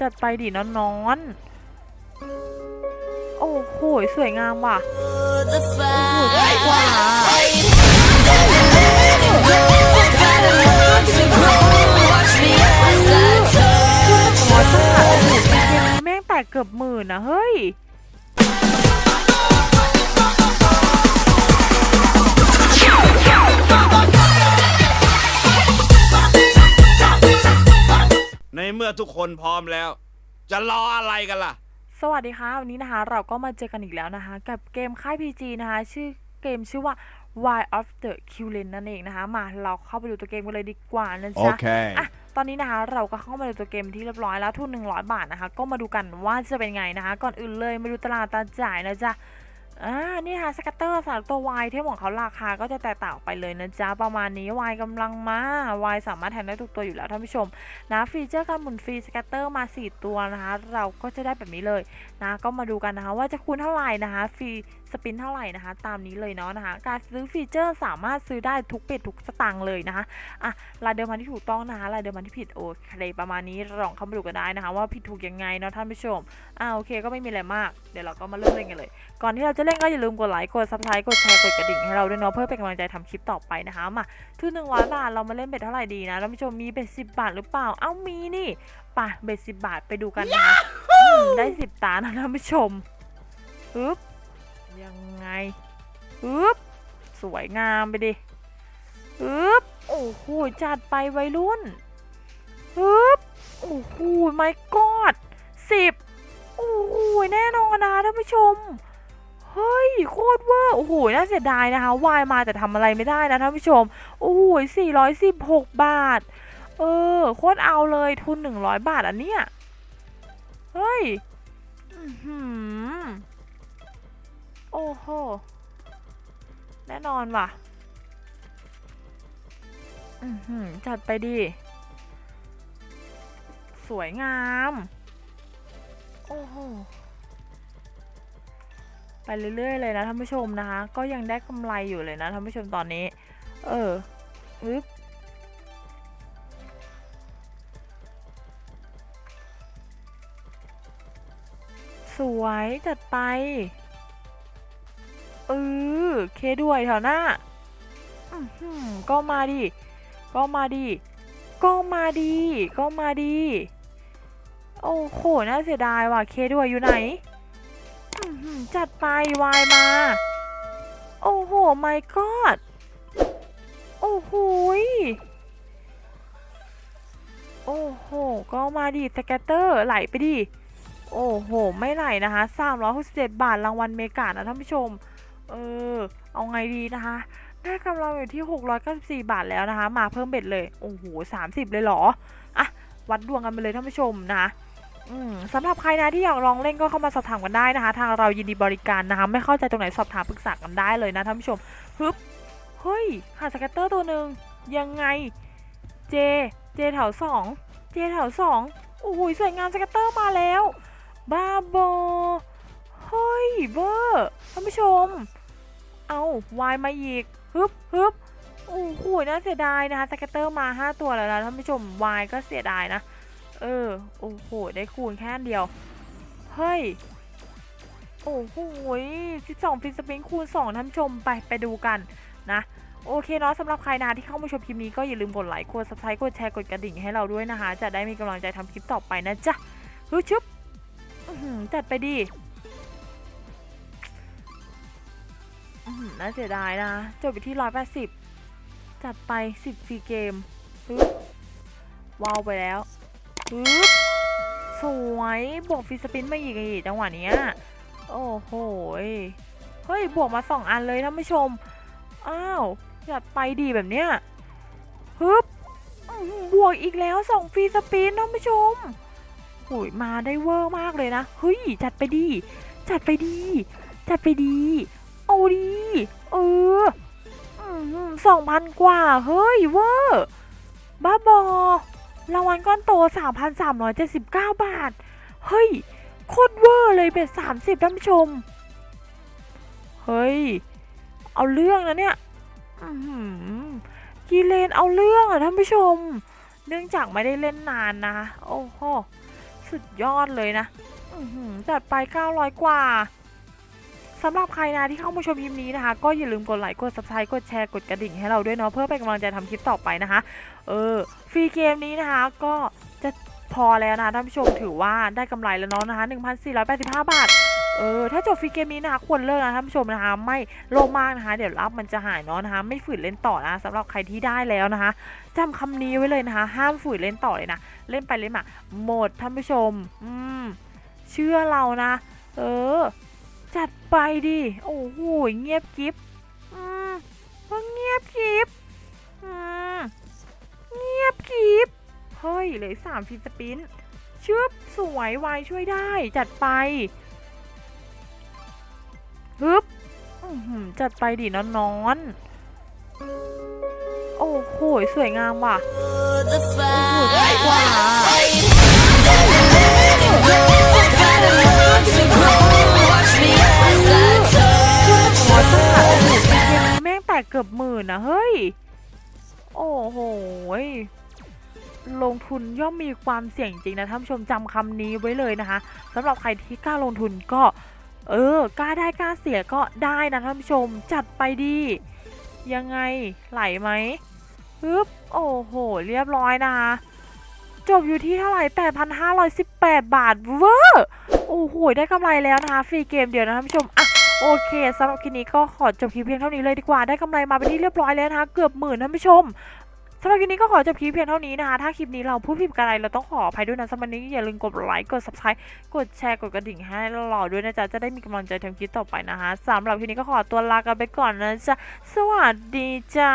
จัดไปดินอนนอนโอ้โห สวยงามว่ะโอ้โห fight. สวยกว่า To grow, watch me as I ร้อยบาทโอ้โหแม่งแตกเกือบหมื่นนะเฮ้ย เมื่อทุกคนพร้อมแล้ว จะรออะไรกันล่ะ สวัสดีค่ะวันนี้นะคะ เราก็มาเจอกันอีกแล้วนะคะ กับเกมค่าย PG นะคะ ชื่อเกมชื่อว่า Wild of the q l a n นั่นเองนะคะ มาเราเข้าไปดูตัวเกมกันเลยดีกว่านะจ๊ะ Okay. อะตอนนี้นะคะเราก็เข้ามาดูตัวเกมที่เรียบร้อยแล้วทุน100 บาทนะคะ ก็มาดูกันว่าจะเป็นไงนะคะ ก่อนอื่นเลยมาดูตลาดตาจ่ายนะจ๊ะ อ่านี่ค่ะสกัตเตอร์สำหรับตัววายเทมของเขาราคาก็จะแตกต่างไปเลยนะจ๊ะ ประมาณนี้วายกำลังมาวายสามารถแทนได้ทุกตัวอยู่แล้วท่านผู้ชมนะฟีเจอร์การหมุนฟรีสกัตเตอร์มา 4 ตัวนะคะ เราก็จะได้แบบนี้เลยนะก็มาดูกันนะคะว่าจะคูณเท่าไหร่นะคะฟรี สปินเท่าไหร่นะคะ ตามนี้เลยเนาะนะคะ การซื้อฟีเจอร์สามารถซื้อได้ทุกเป็ดทุกสตางค์เลยนะคะอะรายเดิมพันที่ถูกต้องนะคะรายเดิมพันที่ผิดโอเคประมาณนี้ลองเข้ามาดูกันได้นะคะ ว่าผิดถูกยังไงเนาะท่านผู้ชมอ่าโอเคก็ไม่มีอะไรมากเดี๋ยวเราก็มาเริ่มเล่นกันเลย ก่อนที่เราจะเล่นก็อย่าลืมกดไลค์กดซับสไครต์กดแชร์กดกระดิ่งให้เราด้วยเนาะเพื่อเป็นกำลังใจทำคลิปต่อไปนะคะมาทุนหนึ่งร้อยบาทเรามาเล่นเบ็ดเท่าไหร่ดีนะท่านผู้ชมมีเบ็ดสิบบาทหรือเปล่า เอ้ามีนี่ป่ะเบ็ดสิบบาทไปดูกันนะคะได้สิบตานะท่านผู้ชมปึ๊บ ยังไงปึ๊บสวยงามไปดิปึ๊บโอ้โหจัดไปวัยรุ่นปึ๊บโอ้โหไม่กอดสิบโอ้โหแน่นอนนะท่านผู้ชม เฮ้ย โคตรเวอร์โอ้โหน่าเสียดายนะคะวายมาแต่ทำอะไรไม่ได้นะท่านผู้ชม โอ้โห416 บาท เออ โคตรเอาเลยทุน 100 บาทอันเนี้ย เฮ้ย อือหือ โอ้โห แน่นอนว่ะ อือหือจัดไปดิสวยงาม โอ้โห ไปเรื่อยๆเลยนะท่านผู้ชมนะคะ ก็ยังได้กำไรอยู่เลยนะท่านผู้ชมตอนนี้ เอออึ๊บสวยจัดไป เออเคด้วยแถวหน้าก็มาดิ ก็มาดิ ก็มาดิ ก็มาดิ โอ้โห น่าเสียดายว่ะ เคด้วยอยู่ไหน จัดไปวายมา โอ้โหไม่กอด โอ้โหโอ้โห ก็มาดิ สแกตเตอร์ไหลไปดิ โอ้โห ไม่ไหลนะคะ367บาทรางวัลเมกานะท่านผู้ชม เออ เอาไงดีนะคะ ได้กำไรอยู่ที่ 694 บาทแล้วนะคะ มาเพิ่มเบ็ดเลย โอ้โห 30 เลยเหรอ อะ วัดดวงกันไปเลยท่านผู้ชมนะสำหรับใครนะที่อยากลองเล่นก็เข้ามาสอบถามกันได้นะคะ ทางเรายินดีบริการนะคะ ไม่เข้าใจตรงไหนสอบถามปรึกษากันได้เลยนะท่านผู้ชมฮึบเฮ้ยขาดสเก็ตเตอร์ตัวหนึ่งยังไง เจ เจแถวสองเจแถวสองโอ้โหสวยงามสเก็ตเตอร์มาแล้ว บ้าบอเฮ้ยเวอร์ท่านผู้ชม เอาวายมาอีกฮึบฮึบโอ้โหน่าเสียดายนะคะสเก็ตเตอร์มาห้าตัวแล้วนะท่านผู้ชมวายก็เสียดายนะ เออโอ้โหได้คูณแค่อันเดียว เฮ้ย โอ้โหสิบสองฟินสปริงคูณสองท่านผู้ชมไปไปดูกันนะโอเคเนาะสำหรับใครนะที่เข้ามาชมคลิปนี้ก็อย่าลืมกดไลค์กด subscribe กดแชร์กดกระดิ่งให้เราด้วยนะคะ จะได้มีกำลังใจทำคลิปต่อไปนะจ๊ะฮึชึบอื้อหือจัดไปดิ น่าเสียดายนะ จบไปที่ร้อยแปดสิบจัดไปสิบซีเกมฮึบว้าวไปแล้วปึ๊บสวยบวกฟิสปินมาอีกอีกจังหวะเนี้ยโอ้โหเฮ้ยบวกมาสองอันเลยท่านผู้ชม อ้าวจัดไปดีแบบเนี้ยฮึบบวกอีกแล้วสองฟรีสปินท่านผู้ชมโอ้ยมาได้เวอร์มากเลยนะ เฮ้ย จัดไปดี จัดไปดี จัดไปดี เอาดีเออสองพันกว่า เฮ้ยเวอร์บ้าบอรางวัลก้อนโต 3,379 บาท เฮ้ย โคตรเวอร์เลยเป็น30ท่านผู้ชม เฮ้ย เอาเรื่องนะเนี่ยอือหือกีเลนเอาเรื่องอะท่านผู้ชม เนื่องจากไม่ได้เล่นนานนะ โอ้โห สุดยอดเลยนะอื้อหือจัดไป 900 กว่า สำหรับใครนะที่เข้ามาชมคลิปนี้นะคะ ก็อย่าลืมกดไลค์กด subscribe กดแชร์กดกระดิ่งให้เราด้วยเนาะเพื่อเป็นกำลังใจทำคลิปต่อไปนะคะเออฟรีเกมนี้นะคะก็จะพอแล้วนะท่านผู้ชมถือว่าได้กำไรแล้วเนาะนะคะ 1,485 บาทเออถ้าจบฟรีเกมนี้นะคะควรเลิกนะท่านผู้ชมนะคะ ไม่โลภมากนะคะ เดี๋ยวรับมันจะหายเนาะนะคะไม่ฝืนเล่นต่อนะสำหรับใครที่ได้แล้วนะคะจำคำนี้ไว้เลยนะคะ ห้ามฝืนเล่นต่อเลยนะเล่นไปเล่นมาหมดท่านผู้ชม อืมเชื่อเรานะ เออ จัดไปดิ โอ้โห เงียบกิฟอืมว่าเงียบกิฟอืมเงียบกิฟเฮ้ยเหลืออกสามฟิสปินชึบสวยวายช่วยได้ จัดไปฮึบอื้อหือจัดไปดินอนนอนๆโอ้โห สวยงามว่ะ the โอ้โหสวยกว่า แม่เกือบหมื่นนะเฮ้ย โอ้โหลงทุนย่อมมีความเสี่ยงจริงนะท่านผู้ชมจำคำนี้ไว้เลยนะคะสำหรับใครที่กล้าลงทุนก็ เออกล้าได้กล้าเสียก็ได้นะท่านผู้ชมจัดไปดี ยังไงไหลไหมปึ๊บโอ้โห เรียบร้อยนะคะจบอยู่ที่เท่าไหร่ 8,518 บาทเวอร์ โอ้โห ได้กำไรแล้วนะคะ ฟรีเกมเดียวนะท่านผู้ชมอะ โอเคสำหรับคลิปนี้ก็ขอจบคลิปเพียงเท่านี้เลยดีกว่าได้กำไรมาเป็นที่เรียบร้อยแล้วนะคะ เกือบหมื่นท่านผู้ชมสำหรับคลิปนี้ก็ขอจบคลิปเพียงเท่านี้นะคะ ถ้าคลิปนี้เราพูดผิดกันอะไรเราต้องขออภัยด้วยนะสำหรับนี้อย่าลืมกดไลค์กด subscribe กดแชร์กดกระดิ่งให้เราด้วยนะจ๊ะจะได้มีกำลังใจทำคลิปต่อไปนะคะสำหรับคลิปนี้ก็ขอตัวลากันไปก่อนนะจ๊ะสวัสดีจ้า